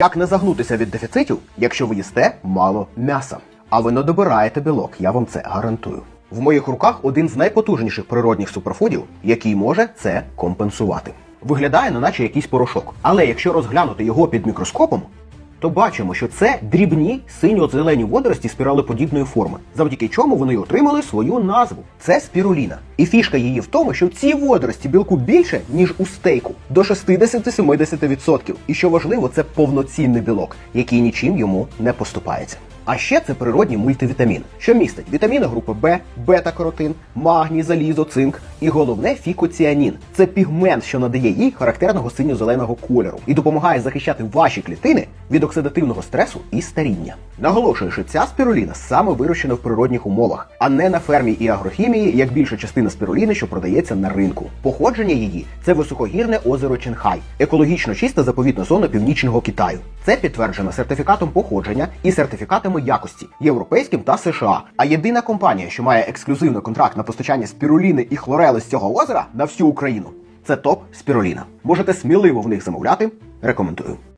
Як не загнутися від дефіцитів, якщо ви їсте мало м'яса? А ви не добираєте білок, я вам це гарантую. В моїх руках один з найпотужніших природних суперфудів, який може це компенсувати. Виглядає, не наче якийсь порошок. Але якщо розглянути його під мікроскопом, то бачимо, що це дрібні синьо-зелені водорості спіралеподібної форми, завдяки чому вони отримали свою назву. Це спіруліна. І фішка її в тому, що в цій водорості білку більше, ніж у стейку, до 60-70%. І що важливо, це повноцінний білок, який нічим йому не поступається. А ще це природній мультивітамін, що містить вітаміни групи Б, бета-каротин, магній, залізо, цинк і головне фікоціанін. Це пігмент, що надає їй характерного синьо-зеленого кольору і допомагає захищати ваші клітини від оксидативного стресу і старіння. Наголошую, що ця спіруліна саме вирощена в природних умовах, а не на фермі і агрохімії, як більша частина спіруліни, що продається на ринку. Походження її це високогірне озеро Ченхай, екологічно чиста заповітна зона північного Китаю. Це підтверджено сертифікатом походження і сертифікатами якості європейським та США. А єдина компанія, що має ексклюзивний контракт на постачання спіруліни і хлорели з цього озера на всю Україну, це топ спіруліна. Можете сміливо в них замовляти. Рекомендую.